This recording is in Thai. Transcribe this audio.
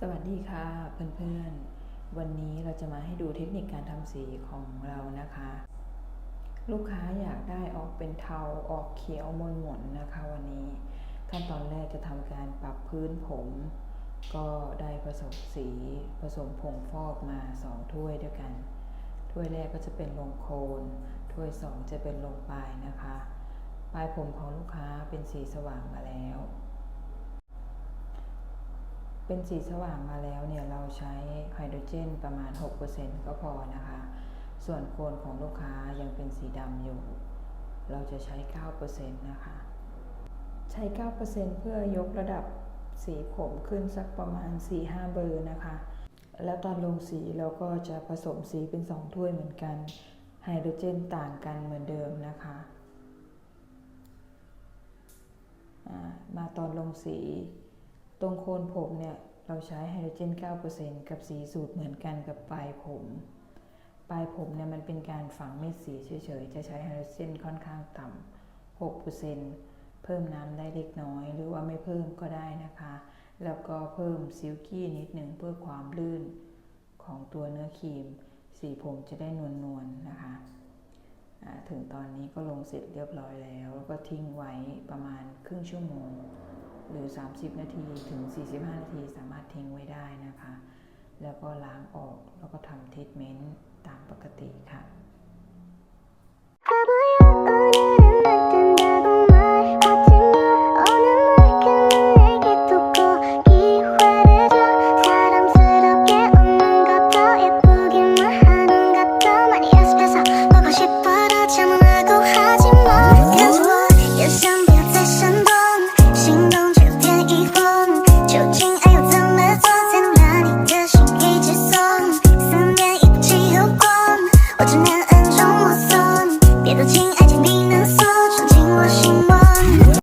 สวัสดีค่ะเพื่อนๆ วันนี้เราจะมาให้ดูเทคนิคการทำสีของเรานะคะ ลูกค้าอยากได้ออกเป็นเทาออกเขียวมนหมนนะคะวันนี้ขั้นตอนแรกจะทำการปรับพื้นผม ก็ได้ผสมสีผสมผงฟอกมา 2 ถ้วยด้วยกัน ถ้วยแรกก็จะเป็นลงโคน ถ้วย 2 จะเป็นลงปลายนะคะ ปลายผมของลูกค้าเป็นสีสว่างมาแล้ว เป็นสีสว่างมาแล้วเนี่ยเราใช้ไฮโดรเจนประมาณ 6%ก็พอนะคะ ส่วนโคนของลูกค้ายังเป็นสีดำอยู่ เราจะใช้ 9%นะคะ ใช้ 9%เพื่อยกระดับสีผมขึ้นสักประมาณ 4-5 เบอร์นะคะ แล้วตอนลงสีเราก็จะผสมสีเป็น 2 ถ้วยเหมือนกันไฮโดรเจนต่างกันเหมือนเดิมนะคะมาตอนลงสี ตรงโคนผมเนี่ยเราใช้ไฮโดรเจน 9%กับสีสูตรเหมือนกันกับปลายผม ปลายผมเนี่ยมันเป็นการฝังเม็ดสีเฉยๆ จะใช้ไฮโดรเจนค่อนข้างต่ำ6%เพิ่มน้ำได้เล็กน้อย หรือว่าไม่เพิ่มก็ได้นะคะ แล้วก็เพิ่มซิลกี้นิดหนึ่งเพื่อความลื่นของตัวเนื้อครีม สีผมจะได้นวลๆนะคะถึงตอนนี้ก็ลงเสร็จเรียบร้อยแล้ว แล้วก็ทิ้งไว้ประมาณครึ่งชั่วโมง หรือ 30 นาทีถึง 45 นาทีสามารถทิ้งไว้ได้นะคะ แล้วก็ล้างออกแล้วก็ทำทรีทเมนต์ตามปกติค่ะ